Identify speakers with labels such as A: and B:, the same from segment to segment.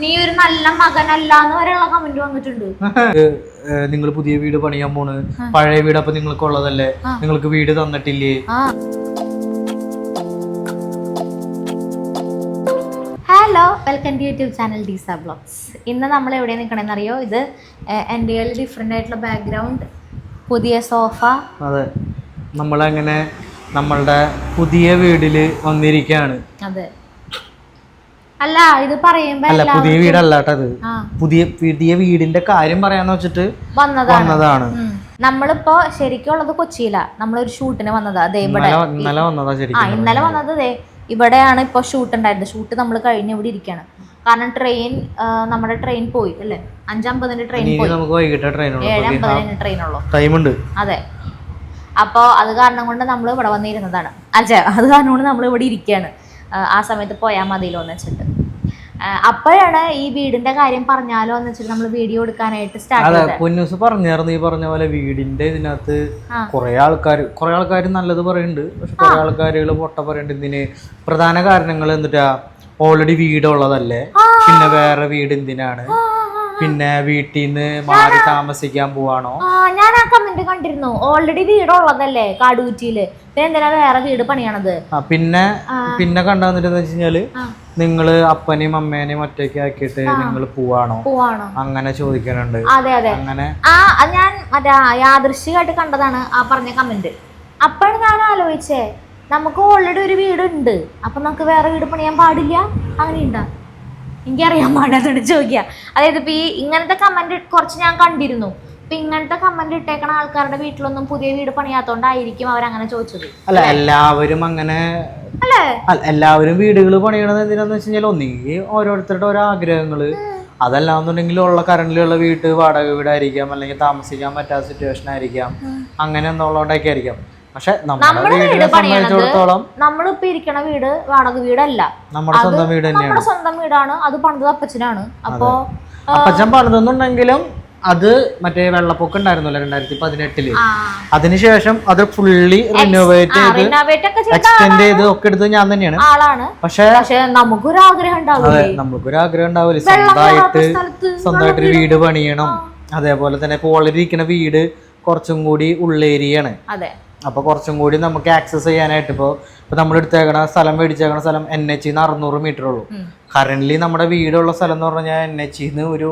A: നീ ഒരു നല്ല മകനല്ല എന്ന് വരെയുള്ള കമന്റ് വന്നിട്ടുണ്ട്.
B: നിങ്ങൾ പുതിയ വീട് പണിയാൻ പോണ്. പഴയ വീട് അപ്പൊ നിങ്ങൾക്ക് ഉള്ളതല്ലേ? നിങ്ങൾക്ക് വീട് തന്നിട്ടില്ലേ?
A: Hello welcome to YouTube channel Deesa blogs ഇന്ന് നമ്മൾ എവിടെ നിൽക്കണമെന്ന് അറിയോ? ഇത് എന്റെ കയ്യിൽ ഡിഫറെന്റ് ആയിട്ടുള്ള ബാക്ക്ഗ്രൗണ്ട് പുതിയ സോഫ
B: അതെ. നമ്മളങ്ങനെ നമ്മളുടെ പുതിയ വീട്ടിൽ വന്നിരിക്കുകയാണ്
A: അതെ. അല്ല ഇത് പറയുമ്പോ
B: അല്ല പുതിയ വീടല്ല കേട്ടത് പുതിയ പുതിയ വീടിന്റെ കാര്യം പറയാന്ന് വെച്ചിട്ട്
A: വന്നതാണ്. നമ്മളിപ്പോ ശരിക്കും ഉള്ളത് കൊച്ചിയിലാ. നമ്മളൊരു ഷൂട്ടിന് വന്നതാ. അതെ ഇവിടെ
B: ഇന്നലെ വന്നതാ
A: ആ ഇന്നലെ വന്നത് ദേ ഇവിടെയാണ് ഇപ്പൊ ഷൂട്ട് ഉണ്ടായിരുന്നത് ഷൂട്ട് നമ്മൾ കഴിഞ്ഞ് ഇവിടെ ഇരിക്കാണ്. കാരണം ട്രെയിൻ നമ്മുടെ ട്രെയിൻ പോയി അല്ലേ? അഞ്ചമ്പതിന്റെ ട്രെയിൻ പോയി.
B: നമുക്ക് വൈകിട്ട് ട്രെയിൻ
A: ട്രെയിൻ ഉള്ളൂ
B: ടൈമുണ്ട്.
A: അതെ. അപ്പോൾ അത് കാരണം കൊണ്ട് നമ്മൾ ഇവിടെ വന്നിരുന്നതാണ്. അച്ഛാ അത് കാരണം കൊണ്ട് നമ്മൾ ഇവിടെ ഇരിക്കുകയാണ് ആ, സമയത്ത് പോയാൽ മതിയല്ലോ എന്ന് വെച്ചിട്ട്. അപ്പോഴാണ് ഈ വീടിന്റെ കാര്യം പറഞ്ഞാലോ എന്ന് വെച്ചിട്ട് നമ്മൾ വീഡിയോ എടുക്കാനായിട്ട് സ്റ്റാർട്ട്
B: അതെ പൊന്നൂസ് പറഞ്ഞായിരുന്നു ഈ പറഞ്ഞ പോലെ വീടിന്റെ ഇതിനകത്ത്. കുറെ ആൾക്കാർ കുറെ ആൾക്കാർ നല്ലത് പറയുന്നുണ്ട് പക്ഷെ കുറെ ആൾക്കാരുകൾ പൊട്ട പറയുന്നുണ്ട് ഇതിന് പ്രധാന കാരണങ്ങൾ എന്നിട്ടാ ഓൾറെഡി വീടുള്ളതല്ലേ? പിന്നെ വേറെ വീട് എന്തിനാണ്. പിന്നെ വീട്ടിൽ നിന്ന് മാറി താമസിക്കാൻ പോവാണോ?
A: ആ ഞാൻ ആ കമന്റ് കണ്ടിരുന്നു. ഓൾറെഡി വീടുള്ളതല്ലേ കാടുകുറ്റിയിൽ പിന്നെ എന്തിനാ വേറെ വീട് പണിയണത്?
B: ആ പിന്നെ പിന്നെ കണ്ടെന്നിട്ടെന്ന് വെച്ച്
A: കഴിഞ്ഞാൽ
B: നിങ്ങൾ അപ്പനെയും അമ്മേനെയും ഒറ്റയ്ക്ക് ആക്കിയിട്ട് നിങ്ങൾ പോവാണോ?
A: പോവാണോ?
B: അങ്ങനെ ചോദിക്കാനുണ്ട്
A: അതെ അതെ.
B: അങ്ങനെ
A: ആ ഞാൻ മറ്റേ യാദൃശ്യമായിട്ട് കണ്ടതാണ് ആ പറഞ്ഞ കമന്റ് അപ്പോഴാണ് ഞാൻ ആലോചിച്ചേ നമുക്ക് ഓൾറെഡി ഒരു വീടുണ്ട്. അപ്പൊ നമുക്ക് വേറെ വീട് പണിയാൻ പാടില്ല? അങ്ങനെ ഉണ്ടാ എനിക്കറിയാൻ പാടാത്തോട് ചോദിക്കുക. അതായത് ഇപ്പൊ ഈ ഇങ്ങനത്തെ കമന്റ് കുറച്ച് ഞാൻ കണ്ടിരുന്നു. ഇപ്പൊ ഇങ്ങനത്തെ കമന്റ് ഇട്ടേക്കണ ആൾക്കാരുടെ വീട്ടിലൊന്നും പുതിയ വീട് പണിയാത്തോണ്ടായിരിക്കും അവരങ്ങനെ ചോദിച്ചത്.
B: അല്ല എല്ലാവരും അങ്ങനെ
A: അല്ലേ?
B: എല്ലാവരും വീടുകൾ പണിയണത് എന്തിനാന്ന് വെച്ച് കഴിഞ്ഞാൽ ഒന്നുകിൽ ഓരോരുത്തരുടെ ഓരോ ആഗ്രഹങ്ങൾ. അതല്ലാന്നുണ്ടെങ്കിൽ ഉള്ള കറണ്ടിലുള്ള വീട്ട് വാടക വീടായിരിക്കാം അല്ലെങ്കിൽ താമസിക്കാൻ പറ്റാത്ത സിറ്റുവേഷൻ ആയിരിക്കാം. അങ്ങനെ എന്നുള്ളതൊക്കെ ആയിരിക്കാം പക്ഷെ നമ്മുടെ വീടിനെ സംബന്ധിച്ചിടത്തോളം
A: നമ്മളിപ്പോ ഇരിക്കണ വീട് വാടക വീടല്ല.
B: നമ്മുടെ സ്വന്തം വീട്
A: നമ്മുടെ സ്വന്തം വീടാണ്. അത് പണിതത് അപ്പച്ചനാണ്. അപ്പോ
B: അപ്പച്ചൻ പണിതെന്നുണ്ടെങ്കിലും അത് മറ്റേ വെള്ളപ്പൊക്കം ഉണ്ടായിരുന്നല്ലോ രണ്ടായിരത്തി
A: പതിനെട്ടിൽ
B: അതിനുശേഷം അത് ഫുള്ളി റിനോവേറ്റ് ചെയ്ത് എക്സ്റ്റെൻഡ് ചെയ്ത് ഒക്കെ എടുത്തത് ഞാൻ തന്നെയാണ്. പക്ഷെ
A: നമുക്കൊരാഗ്രഹം നമുക്കൊരു ആഗ്രഹം
B: നമുക്കൊരു ആഗ്രഹം ഉണ്ടാവില്ല
A: വെള്ളം
B: സ്വന്തമായിട്ട് ഒരു വീട് പണിയണം. അതേപോലെ തന്നെ ഇപ്പോൾ ഓൾറെഡി ഇരിക്കുന്ന വീട് കുറച്ചും കൂടി ഉള്ളേരിയാണ്.
A: അതെ
B: അപ്പൊ കുറച്ചും കൂടി നമുക്ക് ആക്സസ് ചെയ്യാനായിട്ട് ഇപ്പോൾ ഇപ്പൊ നമ്മൾ എടുത്തേക്കണ സ്ഥലം മേടിച്ചേക്കണ സ്ഥലം എൻ എച്ച് അറുന്നൂറ് മീറ്റർ ഉള്ളൂ.
A: കറന്റ്ലി
B: കറന്റ് നമ്മുടെ വീടുള്ള സ്ഥലം എന്ന് പറഞ്ഞാൽ എൻ എച്ച് ഒരു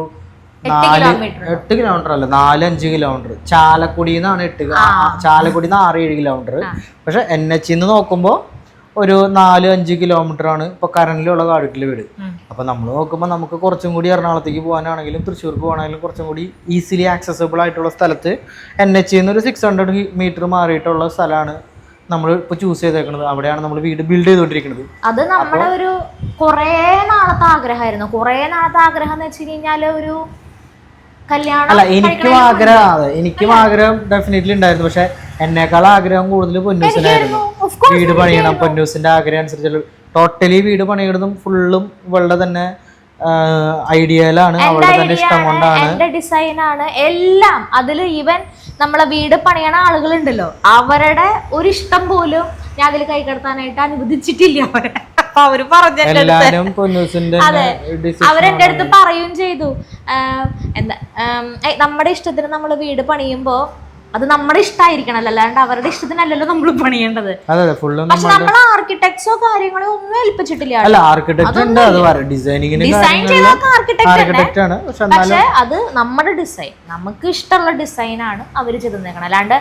A: എട്ട്
B: നാല് എട്ട് കിലോമീറ്റർ അല്ല നാല് അഞ്ച് കിലോമീറ്റർ ചാലക്കുടിന്നാണ് നിന്നാണ് എട്ട് ചാലക്കുടിന്ന് നിന്ന് ആറ് ഏഴ് കിലോമീറ്റർ പക്ഷെ എൻ എച്ച് നിന്ന് നോക്കുമ്പോൾ ഒരു നാല് അഞ്ച് കിലോമീറ്റർ ആണ് ഇപ്പൊ കരണിലുള്ള കാടുക്കിലെ വീട്. അപ്പൊ നമ്മൾ നോക്കുമ്പോൾ നമുക്ക് കുറച്ചും കൂടി എറണാകുളത്തേക്ക് പോകാനാണെങ്കിലും തൃശ്ശൂർക്ക് പോകാനാണെങ്കിലും കുറച്ചും കൂടി ഈസിലി ആക്സസിബിൾ ആയിട്ടുള്ള സ്ഥലത്ത് എൻ എച്ച് നിന്ന് ഒരു സിക്സ് ഹൺഡ്രഡ് മീറ്റർ മാറിയിട്ടുള്ള സ്ഥലമാണ് നമ്മൾ ഇപ്പൊ ചൂസ് ചെയ്തേക്കുന്നത് അവിടെയാണ് നമ്മൾ വീട് ബിൽഡ് ചെയ്തുകൊണ്ടിരിക്കുന്നത്
A: അത് നമ്മുടെ ഒരു കുറേ നാളത്തെ ആഗ്രഹമായിരുന്നു. കുറേ നാളത്തെ ആഗ്രഹം എന്ന് വെച്ച് കഴിഞ്ഞാൽ ഒരു കല്യാണം
B: അല്ല എനിക്കും ആഗ്രഹം അതെ. എനിക്കും ആഗ്രഹം ഡെഫിനറ്റ്ലി ഉണ്ടായിരുന്നു. പക്ഷെ എന്നേക്കാൾ ആഗ്രഹം കൂടുതൽ പൊന്നൂസിനായിരുന്നു. വീട് പണിയണം. പൊന്നൂസിന്റെ ആഗ്രഹം അനുസരിച്ച് ടോട്ടലി വീട് പണിയണതും ഫുള്ളും ഇവളുടെ തന്നെ ഐഡിയയിലാണ് അവളുടെ തന്നെ ഇഷ്ടം കൊണ്ടാണ്
A: എന്റെ ഡിസൈൻ ആണ്. എല്ലാം അതിൽ ഈവൻ നമ്മളെ വീട് പണിയണ ആളുകളുണ്ടല്ലോ. അവരുടെ ഒരു ഇഷ്ടം പോലും ഞാൻ അതിൽ കൈ കടത്താനായിട്ട് അനുവദിച്ചിട്ടില്ല അവരെ. അപ്പൊ അവർ പറഞ്ഞ
B: എല്ലാരും പൊന്നൂസിന്റെ ഡിസിഷൻ
A: അവരെന്റെ അടുത്ത് പറയുകയും ചെയ്തു. എന്താ നമ്മുടെ ഇഷ്ടത്തിന് നമ്മൾ വീട് പണിയുമ്പോ അത് നമ്മുടെ ഇഷ്ടമായിരിക്കണല്ലോ അല്ലാണ്ട് അവരുടെ ഇഷ്ടത്തിനല്ലല്ലോ നമ്മൾ പണിയേണ്ടത്.
B: അതെ
A: പക്ഷെ നമ്മൾ ആർക്കിടെക്ട്സോ കാര്യങ്ങളോ ഒന്നും ഏൽപ്പിച്ചിട്ടില്ല
B: അല്ല ആർക്കിടെക്ട് ഉണ്ട് അത് ഡിസൈനിങ്ങിന്
A: ഡിസൈൻ ചെയ്തൊക്കെ ആർക്കിടെക്ട്
B: ആർക്കിടെക്ട് ആണ്. പക്ഷെ
A: അത് നമ്മുടെ ഡിസൈൻ നമുക്ക് ഇഷ്ടമുള്ള ഡിസൈനാണ് അവർ ചെയ്ത് നിൽക്കണം അല്ലാണ്ട്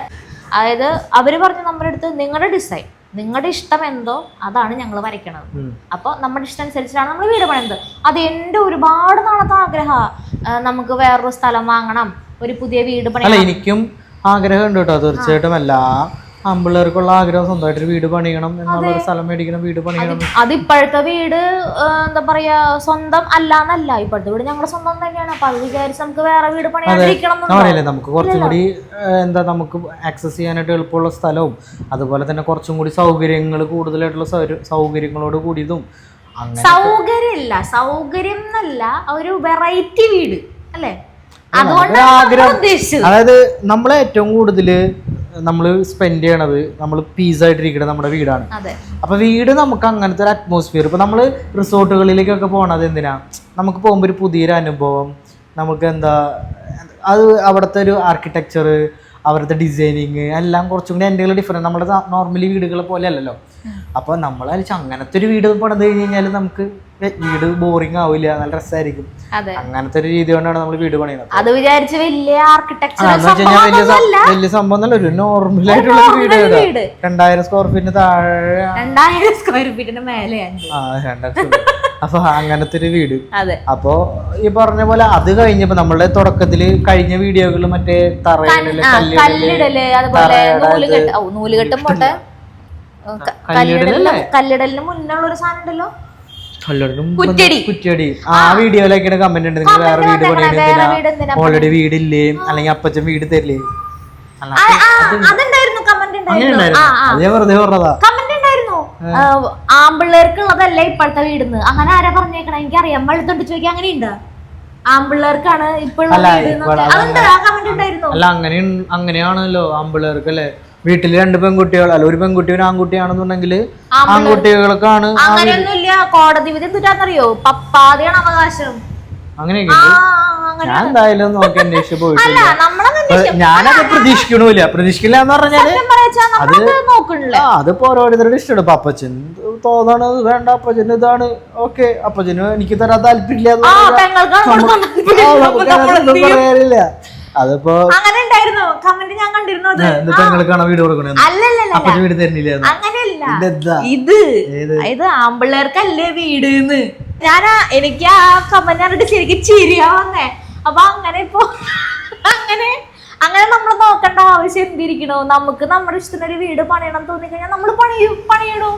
A: അതായത് അവർ പറഞ്ഞു നമ്മുടെ അടുത്ത് നിങ്ങളുടെ ഡിസൈൻ നിങ്ങളുടെ ഇഷ്ടം എന്തോ അതാണ് ഞങ്ങൾ വരയ്ക്കണത്.
B: അപ്പൊ
A: അപ്പോൾ നമ്മുടെ ഇഷ്ടം അനുസരിച്ചാണ് നമ്മൾ വീട് പണിയുന്നത്. അത് എന്റെ ഒരുപാട് നാളത്തെ ആഗ്രഹമാണ് നമുക്ക് വേറൊരു സ്ഥലം വാങ്ങണം ഒരു പുതിയ വീട് പണിയണം.
B: എനിക്കും ആഗ്രഹം ഉണ്ട് കേട്ടോ തീർച്ചയായിട്ടും. എല്ലാ ആമ്പിള്ളേർക്കുള്ള ആഗ്രഹം സ്വന്തമായിട്ട് ഒരു വീട് പണിയണം എന്നുള്ള ഒരു സ്ഥലം മേടിക്കണം വീട് പണിയണം.
A: അത് ഇപ്പോഴത്തെ വീട് എന്താ പറയാ സ്വന്തം അല്ല എന്നല്ല. ഇപ്പോഴത്തെ വീട് ഞങ്ങളുടെ സ്വന്തം തന്നെയാണ്. അപ്പൊ അത് വിചാരിച്ച് നമുക്ക് വേറെ വീട്
B: പറയില്ലേ നമുക്ക് കുറച്ചും കൂടി എന്താ നമുക്ക് ആക്സസ് ചെയ്യാനായിട്ട് എളുപ്പമുള്ള സ്ഥലവും അതുപോലെ തന്നെ കുറച്ചും കൂടി സൗകര്യങ്ങൾ കൂടുതലായിട്ടുള്ള സൗകര്യങ്ങളോട് കൂടിയതും
A: സൗകര്യമില്ല സൗകര്യം എന്നല്ല ഒരു വെറൈറ്റി വീട് അല്ലേ?
B: ആഗ്രഹം. അതായത് നമ്മളെ ഏറ്റവും കൂടുതൽ നമ്മൾ സ്പെൻഡ് ചെയ്യണത് നമ്മൾ പീസ് ആയിട്ടിരിക്കുന്നത് നമ്മുടെ വീടാണ്. അപ്പൊ വീട് നമുക്ക് അങ്ങനത്തെ ഒരു അറ്റ്മോസ്ഫിയർ ഇപ്പൊ നമ്മൾ റിസോർട്ടുകളിലേക്കൊക്കെ പോണത് എന്തിനാ? നമുക്ക് പോകുമ്പോൾ ഒരു പുതിയൊരു അനുഭവം നമുക്ക് എന്താ അത് അവിടുത്തെ ഒരു ആർക്കിടെക്ചർ അവിടുത്തെ ഡിസൈനിങ് എല്ലാം കുറച്ചും കൂടി എന്റെ ഡിഫറെന്റ് നമ്മുടെ നോർമലി വീടുകളെ പോലെ അല്ലല്ലോ. അപ്പോൾ നമ്മൾ അങ്ങനത്തെ ഒരു വീട് പണിത് കഴിഞ്ഞ് കഴിഞ്ഞാൽ നമുക്ക് വീട് ബോറിംഗ് ആവില്ല നല്ല രസമായിരിക്കും അങ്ങനത്തെ ഒരു രീതി കൊണ്ടാണ് നമ്മൾ വീട് പണിയുന്നത്.
A: അത് വിചാരിച്ച് വലിയ ആർക്കിടെക്ചർ
B: വലിയ സംഭവം ഒന്നല്ല ഒരു നോർമൽ ആയിട്ടുള്ള വീട്. രണ്ടായിരം സ്ക്വയർ ഫീറ്റിന് താഴെ
A: രണ്ടായിരം സ്ക്വയർ ഫീറ്റിന് മേലെയാണ്
B: ആ രണ്ടായിരം അപ്പൊ അങ്ങനത്തെ ഒരു വീട്. അപ്പോ ഈ പറഞ്ഞ പോലെ അത് കഴിഞ്ഞപ്പോ നമ്മളുടെ തുടക്കത്തിൽ കഴിഞ്ഞ വീഡിയോകളിൽ മറ്റേ
A: തറയിടൽ
B: കല്ലിടൽ
A: കല്ലിടൽ അതുപോലെ നൂലുകെട്ടും പോട്ടെ. ഓ, കല്ലിടലിന് മുന്നേ ഉള്ള ഒരു സാധനം ഉണ്ടല്ലോ? കുറ്റടി.
B: ആ വീഡിയോയിലൊക്കെ കമന്റ് ഉണ്ട്. നിങ്ങൾ വേറെ വീട് ഓൾറെഡി വീടില്ലേ? അല്ലെങ്കിൽ അപ്പച്ചൻ വീട് തരില്ലേ? വെറുതെ പറഞ്ഞതാ.
A: ആമ്പിള്ളേർക്കുള്ളതല്ല ഇപ്പോഴത്തെ വീടുന്ന്. അങ്ങനെ ആരാ പറഞ്ഞേക്കണ? എനിക്കറിയാം. വെള്ളത്തോണ്ട് ചോദിക്കാൻ അങ്ങനെ ഉണ്ട് ആമ്പിള്ളേർക്കാണ് ഇപ്പോഴുള്ള
B: അങ്ങനെയാണല്ലോ ആമ്പിള്ളേർക്ക് അല്ലേ. വീട്ടിൽ രണ്ട് പെൺകുട്ടികൾ അല്ല ഒരു പെൺകുട്ടി ഒരു ആൺകുട്ടിയാണെന്നുണ്ടെങ്കിൽ ആൺകുട്ടികൾക്കാണ്
A: അങ്ങനെയൊന്നുമില്ല കോടതി വിധി എന്തിനാന്നറിയോ പപ്പാതിയാണ് അവകാശം.
B: അങ്ങനെയൊക്കെ ഞാൻ എന്തായാലും നോക്കി അന്വേഷിച്ച് പോയിട്ടില്ല. ഞാനത് പ്രതീക്ഷിക്കണില്ല പ്രതീക്ഷിക്കില്ല എന്ന്
A: പറഞ്ഞാൽ
B: അത് അതിപ്പോ ഓരോരുത്തരുടെ ഇഷ്ടമാണ്. ഇപ്പൊ അപ്പച്ചൻ തോന്നാണ് വേണ്ട അപ്പച്ചൻ ഇതാണ്. ഓക്കെ അപ്പച്ചന് എനിക്ക് തരാൻ താല്പര്യമില്ല അതിപ്പോ
A: ഉണ്ടായിരുന്നു കമന്റ് ഞാൻ കണ്ടിരുന്നു അത്?
B: പെങ്ങൾക്കാണോ വീട് കൊടുക്കണേ
A: അല്ലല്ലല്ല
B: അപ്പച്ചൻ വീട് തരുന്നില്ല എന്ന്.
A: അങ്ങനെയല്ല? ഇത് ഇത് ആമ്പിള്ളേർക്കല്ലേ വീട് ഞാൻ എനിക്ക് ആ കമന്റ് കണ്ടിട്ട് ശരിക്കും ചിരിയാ വന്നേ. അപ്പൊ അങ്ങനെ ഇപ്പൊ അങ്ങനെ അങ്ങനെ നമ്മൾ നോക്കേണ്ട ആവശ്യം എന്തിരിക്കണോ? നമുക്ക് നമ്മുടെ ഇഷ്ടത്തിന് ഒരു വീട് പണിയണം തോന്നിക്കഴിഞ്ഞാൽ നമ്മൾ പണിയും പണിയണോ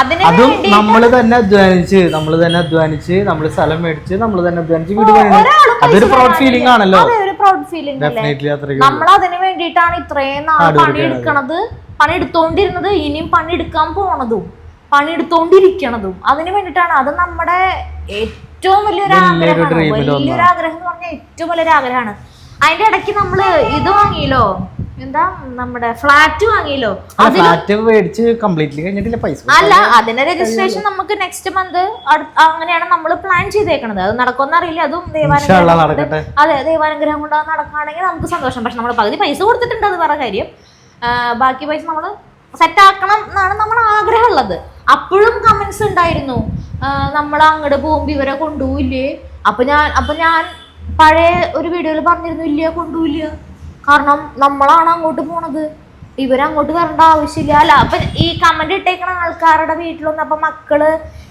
A: അതിന്
B: അതും നമ്മൾ തന്നെ അധ്വാനിച്ച് നമ്മൾ തന്നെ അധ്വാനിച്ച് നമ്മൾ സ്ഥലം മേടിച്ച് നമ്മൾ തന്നെ അധ്വാനിച്ച് വീട് പണിയണം. അതൊരു പ്രൗഡ് ഫീലിംഗ് ആണല്ലോ.
A: പ്രൗഡ് ഫീലിംഗ് അല്ലേ നമ്മൾ അതിന് വേണ്ടിയിട്ടാണ് ഇത്രയും നാൾ പണിയെടുക്കണത് പണിയെടുത്തോണ്ടിരുന്നത് ഇനിയും പണിയെടുക്കാൻ പോണതും. പണിയെടുത്തോണ്ടിരിക്കണതും അതിന് വേണ്ടിയിട്ടാണ്. അത് നമ്മുടെ ഏറ്റവും വലിയൊരു
B: വലിയൊരു
A: ആഗ്രഹമാണ്. വലിയൊരു ആഗ്രഹം എന്ന് പറഞ്ഞാൽ ഏറ്റവും വലിയൊരു ആഗ്രഹമാണ്. അതിന്റെ ഇടയ്ക്ക് നമ്മൾ ഇത് വാങ്ങിയല്ലോ. എന്താ നമ്മുടെ ഫ്ലാറ്റ് വാങ്ങിയല്ലോ?
B: ഫ്ലാറ്റ് മേടിച്ച് കംപ്ലീറ്റ്ലി കഴിഞ്ഞിട്ടില്ല പൈസ
A: അല്ല അതിന്റെ രജിസ്ട്രേഷൻ നമുക്ക് നെക്സ്റ്റ് മന്ത് അങ്ങനെയാണ് നമ്മൾ പ്ലാൻ ചെയ്തേക്കണത്. അത് നടക്കുമെന്ന് അറിയില്ല. അതും ദൈവാനുഗ്രഹം അതെ ദൈവാനുഗ്രഹം കൊണ്ട് നടക്കുകയാണെങ്കിൽ നമുക്ക് സന്തോഷം. പക്ഷെ നമ്മൾ പകുതി പൈസ കൊടുത്തിട്ടുണ്ട് അത് വേറെ കാര്യം. ബാക്കി പൈസ നമ്മൾ സെറ്റ് ആക്കണം എന്നാണ് നമ്മൾ ആഗ്രഹമുള്ളത്. അപ്പോഴും കമന്റ്സ് ഉണ്ടായിരുന്നു. നമ്മൾ അങ്ങോട്ട് പോകും ഇവരെ കൊണ്ടുപോയില്ലേ അപ്പൊ ഞാൻ അപ്പൊ ഞാൻ പഴയ ഒരു വീഡിയോയിൽ പറഞ്ഞിരുന്നു ഇല്ല കൊണ്ടുപോയില്ല കാരണം നമ്മളാണ് അങ്ങോട്ട് പോണത്. ഇവരങ്ങോട്ട് വരേണ്ട ആവശ്യമില്ല. അല്ല അപ്പൊ ഈ കമന്റ് ഇട്ടേക്കണ ആൾക്കാരുടെ വീട്ടിലൊന്നും അപ്പൊ മക്കൾ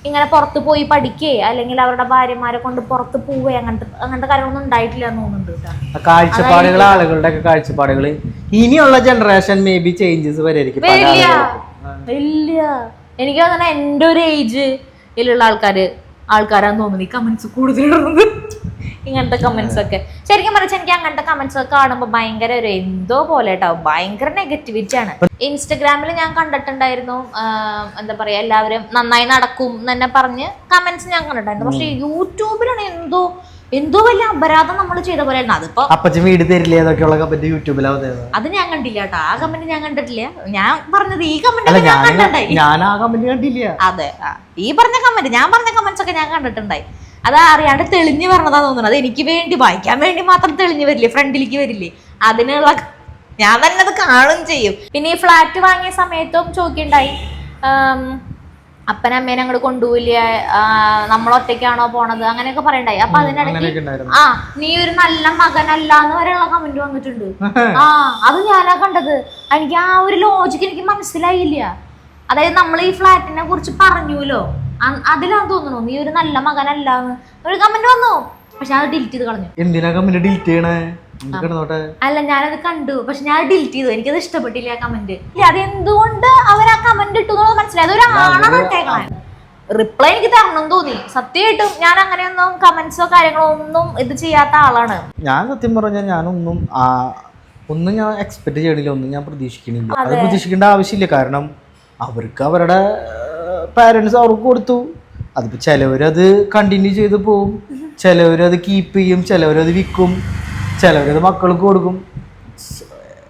A: ഇങ്ങനെ പുറത്ത് പോയി പഠിക്കേ? അല്ലെങ്കിൽ അവരുടെ ഭാര്യമാരെ കൊണ്ട് പുറത്ത് പോവേ? അങ്ങനത്തെ അങ്ങനത്തെ കാര്യങ്ങളൊന്നും ഉണ്ടായിട്ടില്ല എന്ന് തോന്നുന്നുണ്ട്
B: കാഴ്ചപ്പാടുകൾ ആളുകളുടെ ഒക്കെ കാഴ്ചപ്പാടുകൾ. ഇനിയുള്ള ജനറേഷൻ മേ ബി ചേഞ്ചസ് വരെയായിരിക്കും
A: ഇല്ല എനിക്ക് തോന്നുന്നു എന്റെ ഒരു ഏജ് ഇതിലുള്ള ആൾക്കാര് ആൾക്കാരാന്ന് തോന്നുന്നു ഈ കമന്റ്സ് കൂടുതൽ ഇടുന്നത് ഇങ്ങനത്തെ കമന്റ്സ് ഒക്കെ. ശരിക്കും പറഞ്ഞാൽ എനിക്ക് അങ്ങനത്തെ കമന്റ്സ് ഒക്കെ കാണുമ്പോൾ ഭയങ്കര ഒരു എന്തോ പോലെ കേട്ടോ ഭയങ്കര നെഗറ്റിവിറ്റി ആണ്. ഇൻസ്റ്റഗ്രാമിൽ ഞാൻ കണ്ടിട്ടുണ്ടായിരുന്നു എന്താ പറയാ എല്ലാവരും നന്നായി നടക്കും എന്നെ പറഞ്ഞ് കമന്റ്സ് ഞാൻ കണ്ടിട്ടുണ്ടായിരുന്നു. പക്ഷെ യൂട്യൂബിലാണ് എന്തോ എന്തോ വലിയ അപരാധം നമ്മൾ ചെയ്ത പോലെ അതിപ്പോ
B: അപ്പച്ചൻ വീട് തരില്ലേ എന്നൊക്കെയുള്ള കമന്റ് യൂട്യൂബിലാവുന്നത്
A: അത് ഞാൻ കണ്ടില്ല കേട്ടോ ആ കമന്റ് ഞാൻ കണ്ടിട്ടില്ല. ഞാൻ പറഞ്ഞത് ഈ കമന്റ് ഞാൻ കണ്ടിട്ടുണ്ടായി.
B: ഞാൻ ആ കമന്റ് കണ്ടില്ല.
A: അതെ. ഈ പറഞ്ഞ കമന്റ് ഞാൻ പറഞ്ഞ കമന്റ്സ് ഒക്കെ ഞാൻ കണ്ടിട്ടുണ്ടായി. അത് അറിയാണ്ട് തെളിഞ്ഞു പറഞ്ഞതാ തോന്നുന്നത് അത് എനിക്ക് വേണ്ടി വായിക്കാൻ വേണ്ടി മാത്രം തെളിഞ്ഞു വരില്ലേ? ഫ്രണ്ടിലേക്ക് വരില്ലേ? അതിനുള്ള ഞാൻ തന്നെ അത് കാണും ചെയ്യും. പിന്നെ ഈ ഫ്ലാറ്റ് വാങ്ങിയ സമയത്തും ചോദിക്കണ്ടായി അപ്പനമ്മേനെ അങ്ങോട്ട് കൊണ്ടുപോയില്ല? നമ്മൾ ഒറ്റയ്ക്കാണോ പോണത്? അങ്ങനെയൊക്കെ പറയണ്ടായി. അപ്പൊ അതിനിടയ്ക്ക് ആ നീ ഒരു നല്ല മകനല്ല എന്ന് വരെയുള്ള കമന്റ് വന്നിട്ടുണ്ട്. ആ അത് ഞാനാ കണ്ടത്. എനിക്ക് ആ ഒരു ലോജിക്ക് എനിക്ക് മനസ്സിലായില്ല. അതായത് നമ്മൾ ഈ ഫ്ലാറ്റിനെ കുറിച്ച് പറഞ്ഞുല്ലോ അ- അതിലാന്ന് തോന്നുന്നു. നീ ഒരു നല്ല മകനല്ല ഒരു കമന്റ് വന്നു. പക്ഷെ അത് ഡിലീറ്റ് ചെയ്ത് കളഞ്ഞു.
B: എന്തിനാ കമന്റ് ഡിലീറ്റ് ചെയ്യണേ?
A: അല്ല ഞാനത് കണ്ടു. പക്ഷെ ഞാൻ ഡിലീറ്റ് ചെയ്തു. എനിക്കത് ഇഷ്ടപ്പെട്ടില്ല ആ കമന്റ് ഇല്ല അത് എന്തുകൊണ്ട് അവർ ആ കമന്റ് ഇട്ടു എന്നുള്ളത് മനസ്സിലായത് ഒരു ആണാണ് റിപ്ലൈ എനിക്ക് തരണം തോന്നി. സത്യമായിട്ടും ഞാൻ അങ്ങനെയൊന്നും കമന്റ്സോ കാര്യങ്ങളോ ഒന്നും ഇത് ചെയ്യാത്ത ആളാണ്.
B: ഞാൻ സത്യം പറഞ്ഞാൽ ഞാനൊന്നും ഒന്നും ഞാൻ എക്സ്പെക്ട് ചെയ്യണില്ല. ഒന്നും ഞാൻ പ്രതീക്ഷിക്കണില്ല. അത്. പ്രതീക്ഷിക്കേണ്ട ആവശ്യമില്ല. കാരണം അവർക്ക് അവരുടെ പാരൻസ് അവർക്ക് കൊടുത്തു. അതിപ്പോൾ ചിലവരത് കണ്ടിന്യൂ ചെയ്ത് പോവും. ചിലവരത് കീപ്പ് ചെയ്യും. ചിലവരത് വിൽക്കും. ചിലവരത് മക്കൾക്ക് കൊടുക്കും.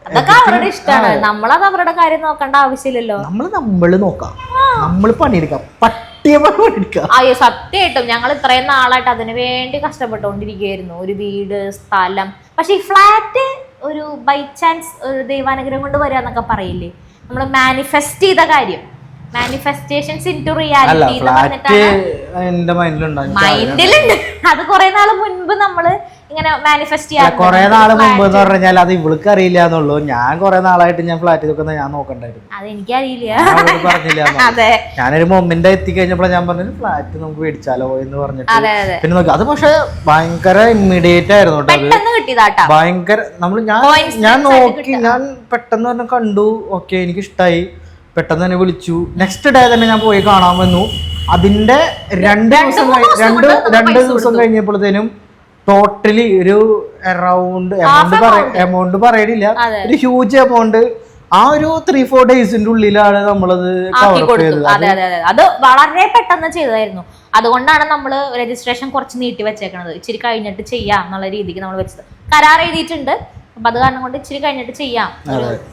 A: അതൊക്കെ അവരുടെ ഇഷ്ടമാണ് നമ്മളത് അവരുടെ കാര്യം നോക്കേണ്ട ആവശ്യമില്ലല്ലോ.
B: നമ്മൾ നമ്മൾ നോക്കാം. നമ്മൾ പണിയെടുക്കാം. പട്ട പട്ടിയെ എടുക്കാം
A: അയ്യോ സത്യമായിട്ടും ഞങ്ങൾ ഇത്രയും നാളായിട്ട് അതിനു വേണ്ടി കഷ്ടപ്പെട്ടുകൊണ്ടിരിക്കുകയായിരുന്നു. ഒരു വീട് സ്ഥലം. പക്ഷെ ഈ ഫ്ലാറ്റ് ഒരു ബൈ ചാൻസ് ഒരു ദൈവാനുഗ്രഹം കൊണ്ട് വരിക എന്നൊക്കെ പറയില്ലേ? നമ്മൾ മാനിഫെസ്റ്റ് ചെയ്ത കാര്യം. മാനിഫെസ്റ്റേഷൻസ്
B: ഇൻടു
A: റിയാലിറ്റി
B: എന്റെ മൈൻഡിലുണ്ടായി
A: മൈൻഡിലുണ്ട് അത് കുറെ നാൾ മുൻപ് നമ്മൾ ഇങ്ങനെ മാനിഫെസ്റ്റ് ചെയ്യാ
B: കുറേ നാൾ മുമ്പ് എന്ന് പറഞ്ഞാൽ അത് ഇവൾക്ക് അറിയില്ല എന്നുള്ളൂ ഞാൻ കൊറേ നാളായിട്ട് ഞാൻ ഫ്ലാറ്റ് നോക്കുന്ന ഞാൻ നോക്കണ്ടായിരുന്നു. അത് എനിക്കറിയില്ല. പറഞ്ഞില്ല ഞാനൊരു മൊമെന്റ് എത്തിക്കഴിഞ്ഞപ്പോൾ ഞാൻ പറഞ്ഞു ഫ്ലാറ്റ് നമുക്ക് മേടിച്ചാലോ എന്ന് പറഞ്ഞിട്ട്. പിന്നെ നോക്കി അത് പക്ഷെ ഭയങ്കര ഇമ്മീഡിയറ്റ് ആയിരുന്നു കേട്ടോ ഭയങ്കര നമ്മൾ ഞാൻ ഞാൻ നോക്കി ഞാൻ പെട്ടെന്ന് തന്നെ കണ്ടു ഓക്കെ എനിക്ക് ഇഷ്ടമായി പെട്ടെന്ന് തന്നെ വിളിച്ചു. നെക്സ്റ്റ് ഡേ തന്നെ ഞാൻ പോയി കാണാൻ വന്നു. അതിന്റെ രണ്ട് ദിവസം രണ്ട് രണ്ട് ദിവസം കഴിഞ്ഞപ്പോഴത്തേനും ടോട്ടലി ഒരു അറൗണ്ട് എമൗണ്ട് എമൗണ്ട് പറയണില്ല. ഒരു ഹ്യൂജ് എമൗണ്ട് ആ ഒരു ത്രീ ഫോർ ഡേയ്സിന്റെ ഉള്ളിലാണ് നമ്മളത്
A: അത് വളരെ പെട്ടെന്ന് ചെയ്തതായിരുന്നു. അതുകൊണ്ടാണ് നമ്മൾ രജിസ്ട്രേഷൻ കുറച്ച് നീട്ടി വെച്ചേക്കണത്. ഇച്ചിരി കഴിഞ്ഞിട്ട് ചെയ്യാം എന്നുള്ള രീതിക്ക് നമ്മൾ വെച്ചത്. കരാർ എഴുതിയിട്ടുണ്ട്. അപ്പൊ അത് കാരണം കൊണ്ട് ഇച്ചിരി കഴിഞ്ഞിട്ട് ചെയ്യാം.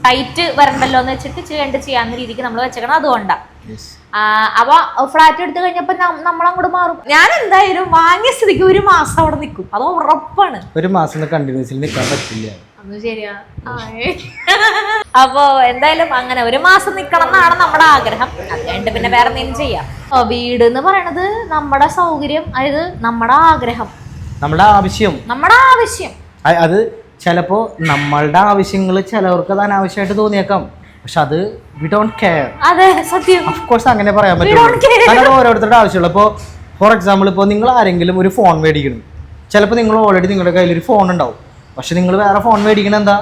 A: ടൈറ്റ് വരണ്ടല്ലോ എന്ന് വെച്ചിട്ട് ഇച്ചിരി കഴിഞ്ഞിട്ട് ചെയ്യാവുന്ന രീതിക്ക് നമ്മൾ വെച്ചേക്കണം അതുകൊണ്ടാണ് അപ്പൊ ഫ്ലാറ്റ് എടുത്തു കഴിഞ്ഞപ്പോ നമ്മൾ അങ്ങോട്ട് മാറും. ഞാൻ എന്തായാലും വാങ്ങിയ സ്ഥിതിക്ക് ഒരു മാസം അവിടെ നിൽക്കും അത് ഉറപ്പാണ്.
B: ഒരു മാസം കണ്ടിന്യൂസിൽ നിൽക്കാൻ പറ്റില്ല.
A: അത് ശരിയാ. അപ്പോ എന്തായാലും അങ്ങനെ ഒരു മാസം നിക്കണം എന്നാണ് നമ്മുടെ ആഗ്രഹം. അത് കഴിഞ്ഞിട്ട് പിന്നെ വേറെ എന്തെങ്കിലും ചെയ്യാം. വീട് എന്ന് പറയണത് നമ്മുടെ സൗകര്യം അതായത് നമ്മുടെ ആഗ്രഹം.
B: നമ്മുടെ ആവശ്യം.
A: നമ്മുടെ ആവശ്യം.
B: അത് ചിലപ്പോ നമ്മളുടെ ആവശ്യങ്ങൾ ചിലവർക്ക് അത് അനാവശ്യമായിട്ട് തോന്നിയേക്കാം. പക്ഷെ അത് വി ഡോണ്ട് കെയർ
A: അതെ സത്യം.
B: ഓഫ് കോഴ്സ് അങ്ങനെ പറയാൻ പറ്റും ഓരോരുത്തരുടെ ആവശ്യമുള്ള. ഇപ്പോൾ ഫോർ എക്സാമ്പിൾ ഇപ്പോൾ നിങ്ങൾ ആരെങ്കിലും ഒരു ഫോൺ മേടിക്കണം. ചിലപ്പോൾ നിങ്ങൾ ഓൾറെഡി നിങ്ങളുടെ കയ്യിൽ ഒരു ഫോൺ ഉണ്ടാവും. പക്ഷെ നിങ്ങൾ വേറെ ഫോൺ മേടിക്കണം എന്താ?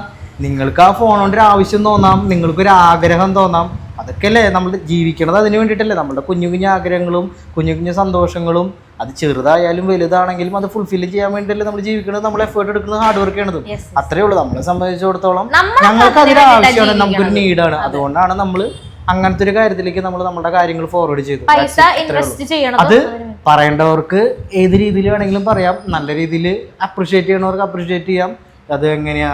B: നിങ്ങൾക്ക് ആ ഫോൺ കൊണ്ട് ഒരു ആവശ്യം തോന്നാം നിങ്ങൾക്കൊരു ആഗ്രഹം തോന്നാം. അതൊക്കെ അല്ലേ നമ്മൾ ജീവിക്കണത് അതിന് വേണ്ടിയിട്ടല്ലേ? നമ്മുടെ കുഞ്ഞു കുഞ്ഞു ആഗ്രഹങ്ങളും കുഞ്ഞു കുഞ്ഞു സന്തോഷങ്ങളും അത് ചെറുതായാലും വലുതാണെങ്കിലും അത് ഫുൾഫിൽ ചെയ്യാൻ വേണ്ടിയല്ലേ നമ്മൾ ജീവിക്കുന്നത്. നമ്മൾ എഫേർട്ട് എടുക്കുന്നത് ഹാർഡ് വർക്ക് ചെയ്യണത് അത്രേ ഉള്ളൂ. നമ്മളെ സംബന്ധിച്ചിടത്തോളം ഞങ്ങൾക്ക് അതിന് ആവശ്യമാണ്. നമുക്കൊരു നീഡാണ് അതുകൊണ്ടാണ് നമ്മൾ അങ്ങനത്തെ ഒരു കാര്യത്തിലേക്ക് നമ്മൾ നമ്മുടെ കാര്യങ്ങൾ ഫോർവേഡ് ചെയ്തു അത് പറയേണ്ടവർക്ക് ഏത് രീതിയിൽ വേണമെങ്കിലും പറയാം. നല്ല രീതിയിൽ അപ്രിഷിയേറ്റ് ചെയ്യണവർക്ക് അപ്രിഷിയേറ്റ് ചെയ്യാം. അത് എങ്ങനെയാ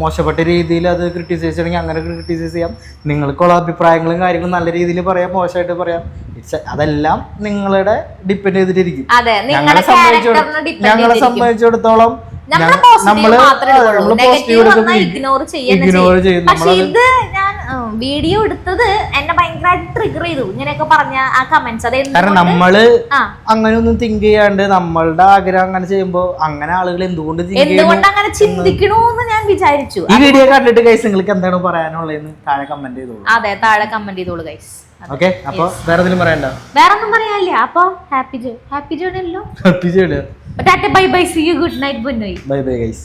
B: മോശപ്പെട്ട രീതിയിൽ അത് ക്രിട്ടിസൈസ് ചെയ്യണമെങ്കിൽ അങ്ങനെ ക്രിട്ടിസൈസ് ചെയ്യാം. നിങ്ങൾക്കുള്ള അഭിപ്രായങ്ങളും കാര്യങ്ങളും നല്ല രീതിയിൽ പറയാം മോശമായിട്ട് പറയാം. ഇറ്റ്സ് അതെല്ലാം നിങ്ങളുടെ ഡിപ്പെൻഡ് ചെയ്തിട്ടിരിക്കും. ഞങ്ങളെ സംബന്ധിച്ചിടത്തോളം ഞങ്ങളെ സംബന്ധിച്ചിടത്തോളം നമ്മൾ
A: ഇഗ്നോർ ചെയ്യുന്നു. പക്ഷെ ഇത് ഞാൻ വീഡിയോ എടുത്തത് എന്നെ ഭയങ്കരമായിട്ട് ട്രിഗർ ചെയ്തു. ഇങ്ങനെയൊക്കെ പറഞ്ഞ ആ കമന്റ്സ്
B: കാരണം
A: നമ്മൾ
B: അങ്ങനെ ഒന്നും തിങ്ക് ചെയ്യാണ്ട് നമ്മളുടെ ആഗ്രഹം അങ്ങനെ ചെയ്യുമ്പോ അങ്ങനെ ആളുകൾ എന്തുകൊണ്ട്
A: എന്തുകൊണ്ട് അങ്ങനെ ചിന്തിക്കണോന്ന് ഞാൻ വിചാരിച്ചു.
B: ഈ വീഡിയോ കണ്ടിട്ട് ഗൈസ് നിങ്ങൾക്ക് എന്താണ് പറയാനുള്ളതെന്ന് താഴെ കമന്റ് ചെയ്തോളൂ.
A: അതെ താഴെ കമന്റ് ചെയ്തോളൂ ഗൈസ്
B: ഓക്കെ അപ്പൊ വേറെ എന്തെങ്കിലും പറയണ്ട
A: വേറെ ഒന്നും പറയാനില്ല. അപ്പൊ happy Joe happy ജോണല്ലോ
B: happy
A: tata bye bye see you good night
B: bye bye guys